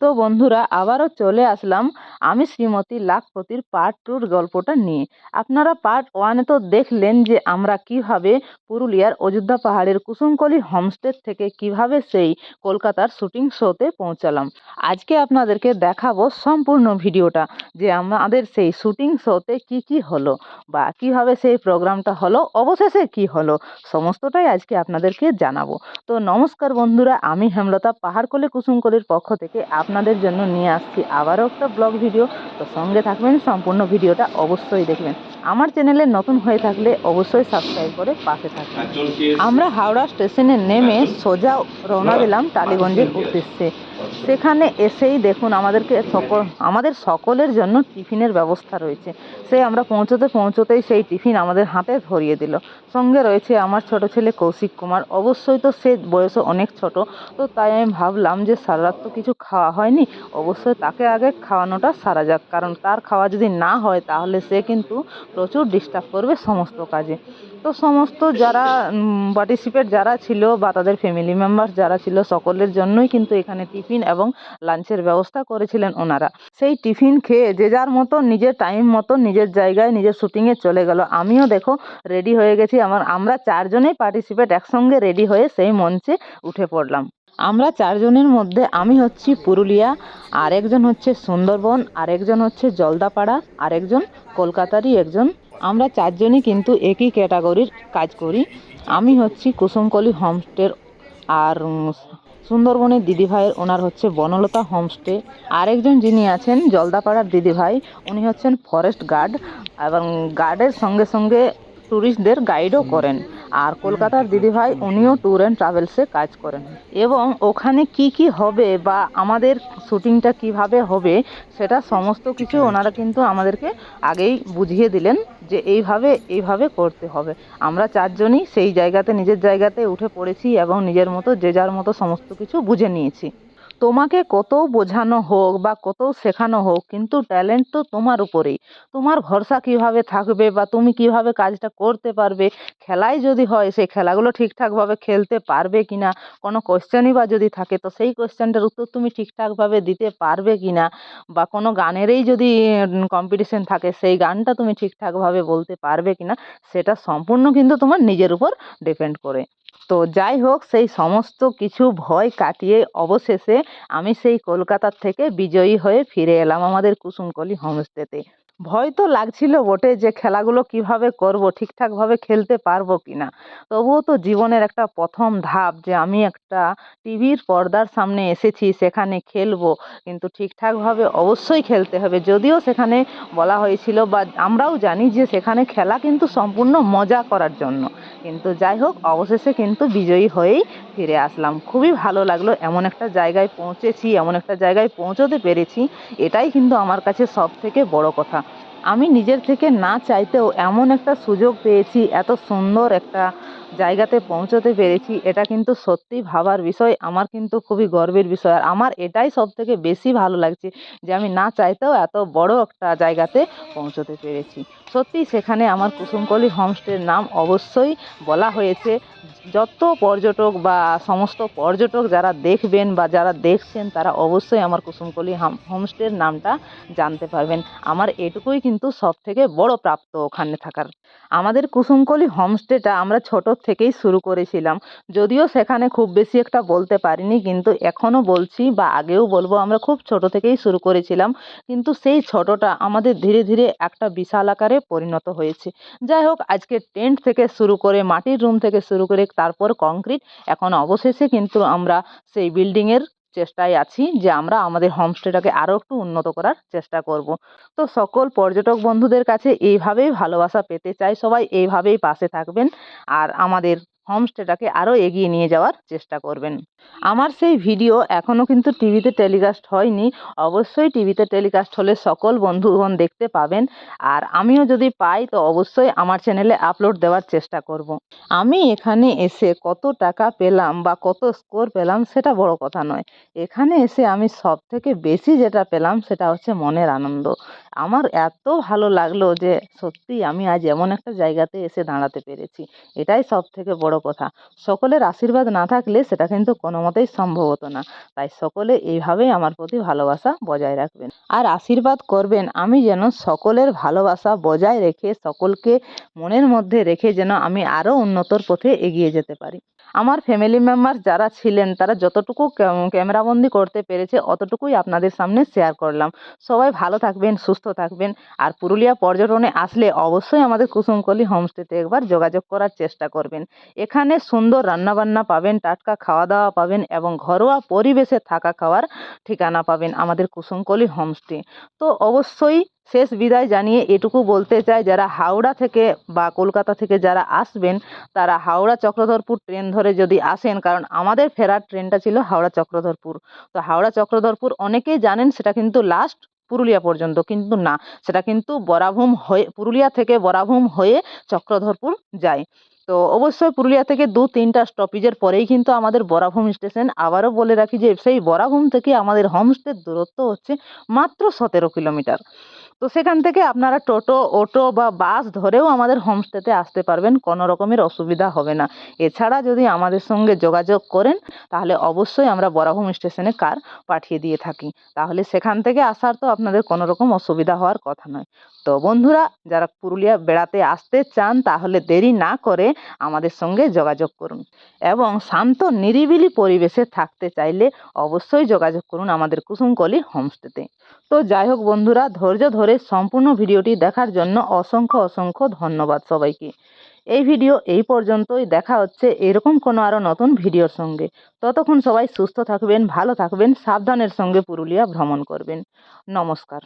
তো বন্ধুরা, আবারও চলে আসলাম আমি শ্রীমতী লাখপতির পার্ট টুর গল্পটা নিয়ে। আপনারা পার্ট ওয়ানে তো দেখলেন যে আমরা কীভাবে পুরুলিয়ার অযোধ্যা পাহাড়ের কুসুমকলি হোমস্টে থেকে কীভাবে সেই কলকাতার শুটিং শোতে পৌঁছালাম। আজকে আপনাদেরকে দেখাবো সম্পূর্ণ ভিডিওটা যে আমাদের সেই শুটিং শোতে কি কি হলো বা কীভাবে সেই প্রোগ্রামটা হলো, অবশেষে কি হলো, সমস্তটাই আজকে আপনাদেরকে জানাব। তো নমস্কার বন্ধুরা, আমি হেমলতা পাহাড়কলি কুসুমকলির পক্ষ থেকে আপনাদের জন্য নিয়ে আসছি আবারও একটা ব্লগ ভিডিও তো সঙ্গে থাকবেন সম্পূর্ণ ভিডিওটা অবশ্যই দেখবেন। আমার চ্যানেলে নতুন হয়ে থাকলে অবশ্যই সাবস্ক্রাইব করে পাশে থাকবেন। আমরা হাওড়া স্টেশনে নেমে সোজা রওনা দিলাম টালিগঞ্জের উদ্দেশ্যে। সেখানে এসেই দেখুন আমাদেরকে সকল আমাদের সকলের জন্য টিফিনের ব্যবস্থা রয়েছে। সে আমরা পৌঁছতে পৌঁছতেই সেই টিফিন আমাদের হাতে ধরিয়ে দিল। সঙ্গে রয়েছে আমার ছোট ছেলে কৌশিক কুমার। অবশ্যই তো সে বয়সে অনেক ছোট। তো তাই আমি ভাবলাম যে সারা রাত তো কিছু খাওয়া হয়নি, অবশ্যই তাকে আগে খাওয়ানোটা সারা যাক। কারণ তার খাওয়া যদি না হয়, তাহলে সে কিন্তু প্রচুর ডিস্টার্ব করবে সমস্ত কাজে। তো সমস্ত যারা পার্টিসিপেট যারা ছিল বা তাদের ফ্যামিলি মেম্বার যারা ছিল, সকলের জন্যই কিন্তু এখানে টিফিন এবং লাঞ্চের ব্যবস্থা করেছিলেন ওনারা। সেই টিফিন খেয়ে যে যার মতো নিজের টাইম মতো নিজের জায়গায় নিজের শুটিংয়ে চলে গেল। আমিও দেখো রেডি হয়ে গেছি। আমার, আমরা চারজনেই পার্টিসিপেট একসঙ্গে রেডি হয়ে সেই মঞ্চে উঠে পড়লাম। আমরা চারজনের মধ্যে আমি হচ্ছি পুরুলিয়া, আরেকজন হচ্ছে সুন্দরবন, আরেকজন হচ্ছে জলদাপাড়া, আরেকজন কলকাতারই একজন। আমরা চারজনই কিন্তু একই ক্যাটাগরির কাজ করি। আমি হচ্ছি কুসুমকলি হোমস্টের আর সুন্দরবনের দিদিভাইয়ের, ওনার হচ্ছে বনলতা হোমস্টে। আরেকজন যিনি আছেন জলদাপাড়ার দিদিভাই, উনি হচ্ছেন ফরেস্ট গার্ড এবং গার্ডের সঙ্গে সঙ্গে ট্যুরিস্টদের গাইডও করেন। আর কলকাতার দিদিভাই উনিও ট্যুর অ্যান্ড ট্রাভেলসে কাজ করেন। এবং ওখানে কি কি হবে বা আমাদের শুটিংটা কীভাবে হবে, সেটা সমস্ত কিছু ওনারা কিন্তু আমাদেরকে আগেই বুঝিয়ে দিলেন যে এইভাবে এইভাবে করতে হবে। আমরা চারজনই সেই জায়গাতে, নিজের জায়গাতে উঠে পড়েছি এবং নিজের মতো, যে যার মতো সমস্ত কিছু বুঝে নিয়েছি। তোমাকে কত বোঝানো হোক বা কত শেখানো হোক, কিন্তু ট্যালেন্ট তো তোমার উপরেই। তোমার ভরসা কীভাবে থাকবে বা তুমি কীভাবে কাজটা করতে পারবে খেলায় যদি হয়, সেই খেলাগুলো ঠিকঠাকভাবে খেলতে পারবে কি না কোনো কোয়েশ্চেনই বা যদি থাকে, তো সেই কোয়েশ্চেনটার উত্তর তুমি ঠিকঠাকভাবে দিতে পারবে কি না বা কোনো গানেরই যদি কম্পিটিশন থাকে, সেই গানটা তুমি ঠিকঠাকভাবে বলতে পারবে কি না সেটা সম্পূর্ণ কিন্তু তোমার নিজের উপর ডিপেন্ড করে। তো যাই হোক, সেই সমস্ত কিছু ভয় কাটিয়ে অবশেষে আমি সেই কলকাতার থেকে বিজয়ী হয়ে ফিরে এলাম আমাদের কুসুমকলি হোমস্টেতে। ভয় তো লাগছিল বটে যে খেলাগুলো কীভাবে করব, ঠিকঠাকভাবে খেলতে পারব কি না তবুও তো জীবনের একটা প্রথম ধাপ যে আমি একটা টিভির পর্দার সামনে এসেছি, সেখানে খেলব। কিন্তু ঠিকঠাকভাবে অবশ্যই খেলতে হবে। যদিও সেখানে বলা হয়েছিল বা আমরাও জানি যে সেখানে খেলা কিন্তু সম্পূর্ণ মজা করার জন্য। কিন্তু যাই হোক, অবশেষে কিন্তু বিজয়ী হয়েই ফিরে আসলাম। খুবই ভালো লাগল, এমন একটা জায়গায় পৌঁছেছি, এমন একটা জায়গায় পৌঁছতে পেরেছি, এটাই কিন্তু আমার কাছে সব থেকে বড় কথা। আমি নিজের থেকে না চাইতেও এমন একটা সুযোগ পেয়েছি, এত সুন্দর একটা জায়গাতে পৌঁছতে পেরেছি, এটা কিন্তু সত্যিই ভাবার বিষয়, আমার কিন্তু খুবই গর্বের বিষয়। আর আমার এটাই সব থেকে বেশি ভালো লাগছে যে আমি না চাইতেও এত বড় একটা জায়গাতে পৌঁছতে পেরেছি। সত্যি সেখানে আমার কুসুমকলি হোমস্টের নাম অবশ্যই বলা হয়েছে। যত পর্যটক বা সমস্ত পর্যটক যারা দেখবেন বা যারা দেখছেন, তারা অবশ্যই আমার কুসুমকলি হাম হোমস্টের নামটা জানতে পারবেন। আমার এটুকুই কিন্তু সব থেকে বড় প্রাপ্ত ওখানে থাকার। আমাদের কুসুমকলি হোমস্টেটা আমরা ছোট থেকেই শুরু করেছিলাম। যদিও সেখানে খুব বেশি একটা বলতে পারিনি, কিন্তু এখনও বলছি বা আগেও বলব, আমরা খুব ছোট থেকেই শুরু করেছিলাম। কিন্তু সেই ছোটটা আমাদের ধীরে ধীরে একটা বিশাল আকারে পরিণত হয়েছে। যাই হোক, আজকে টেন্ট থেকে শুরু করে, মাটির রুম থেকে শুরু করে, তারপর কংক্রিট, এখন অবশেষে কিন্তু আমরা সেই বিল্ডিংয়ের চেষ্টায় আছি যে আমরা আমাদের হোমস্টেটাকে আরও একটু উন্নত করার চেষ্টা করব। তো সকল পর্যটক বন্ধুদের কাছে এইভাবেই ভালোবাসা পেতে চাই। সবাই এইভাবেই পাশে থাকবেন। আর আমাদের হোমস্টেটাকে আরও এগিয়ে নিয়ে যাওয়ার চেষ্টা করবেন। আমার সেই ভিডিও এখনও কিন্তু টিভিতে টেলিকাস্ট হয়নি। অবশ্যই টিভিতে টেলিকাস্ট হলে সকল বন্ধুগণ দেখতে পাবেন। আর আমিও যদি পাই, তো অবশ্যই আমার চ্যানেলে আপলোড দেওয়ার চেষ্টা করব। আমি এখানে এসে কত টাকা পেলাম বা কত স্কোর পেলাম সেটা বড় কথা নয়। এখানে এসে আমি সব থেকে বেশি যেটা পেলাম সেটা হচ্ছে মনের আনন্দ। আমার এত ভালো লাগল যে সত্যি আমি আজ এমন একটা জায়গাতে এসে দাঁড়াতে পেরেছি। এটাই সব থেকে বড় কথা। সকলের আশীর্বাদ না থাকলে সেটা কিন্তু কোনো মতেই সম্ভব হতো না। তাই সকলে এইভাবেই আমার প্রতি ভালোবাসা বজায় রাখবেন। আর আশীর্বাদ করবেন আমি যেন সকলের ভালোবাসা বজায় রেখে, সকলকে মনের মধ্যে রেখে যেন আমি আরও উন্নতর পথে এগিয়ে যেতে পারি। আমার ফ্যামিলি মেম্বার যারা ছিলেন, তারা যতটুকু ক্যামেরাবন্দি করতে পেরেছে, অতটুকুই আপনাদের সামনে শেয়ার করলাম। সবাই ভালো থাকবেন, সুস্থ থাকবেন। আর পুরুলিয়া পর্যটনে আসলে অবশ্যই আমাদের কুসুমকলি হোমস্টেতে একবার যোগাযোগ করার চেষ্টা করবেন। এখানে সুন্দর রান্নাবান্না পাবেন, টাটকা খাওয়া দাওয়া পাবেন এবং ঘরোয়া পরিবেশে থাকা খাওয়ার ঠিকানা পাবেন আমাদের কুসুমকলি হোমস্টে তো অবশ্যই শেষ বিদায় জানিয়ে এটুকু বলতে চাই, যারা হাওড়া থেকে বা কলকাতা থেকে যারা আসবেন, তারা হাওড়া চক্রধরপুর ট্রেন ধরে যদি আসেন, কারণ আমাদের ফেরার ট্রেনটা ছিল হাওড়া চক্রধরপুর। তো হাওড়া চক্রধরপুর অনেকেই জানেন সেটা কিন্তু লাস্ট পুরুলিয়া পর্যন্ত, কিন্তু না, সেটা কিন্তু বরাভূম হয়ে, পুরুলিয়া থেকে বরাভূম হয়ে চক্রধরপুর যায়। তো অবশ্যই পুরুলিয়া থেকে দু, তিনটা স্টপেজের পরেই কিন্তু আমাদের বরাভূম স্টেশন। আবারও বলে রাখি যে, সেই বরাভূম থেকে আমাদের হোমস্টের দূরত্ব হচ্ছে মাত্র সতেরো কিলোমিটার তো সেখান থেকে আপনারা টোটো, অটো বা বাস ধরেও আমাদের হোমস্টেতে আসতে পারবেন, কোনো রকমের অসুবিধা হবে না। এছাড়া যদি আমাদের সঙ্গে যোগাযোগ করেন, তাহলে অবশ্যই আমরা বরাভূম স্টেশনে কার পাঠিয়ে দিয়ে থাকি। তাহলে সেখান থেকে আসার তো আপনাদের কোনো রকম অসুবিধা হওয়ার কথা নয়। তো বন্ধুরা, যারা পুরুলিয়া বেড়াতে আসতে চান, তাহলে দেরি না করে আমাদের সঙ্গে যোগাযোগ করুন। এবং শান্ত, নিরিবিলি পরিবেশে থাকতে চাইলে অবশ্যই যোগাযোগ করুন আমাদের কুসুমকলি হোমস্টেতে তো যাই হোক বন্ধুরা, ধৈর্য ধরে সম্পূর্ণ ভিডিওটি দেখার জন্য অসংখ্য অসংখ্য ধন্যবাদ সবাইকে। এই ভিডিও এই পর্যন্তই। দেখা হচ্ছে এরকম কোনো আরও নতুন ভিডিওর সঙ্গে। ততক্ষণ সবাই সুস্থ থাকবেন, ভালো থাকবেন, সাবধানের সঙ্গে পুরুলিয়া ভ্রমণ করবেন। নমস্কার।